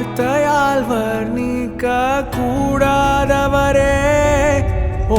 வார்த்தையால் வர்ணிக்க கூடாதவரே ஓ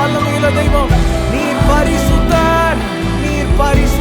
வல்லமையுள்ள தெய்வம். நீர் பரிசுத்தர் நீர் பரிசு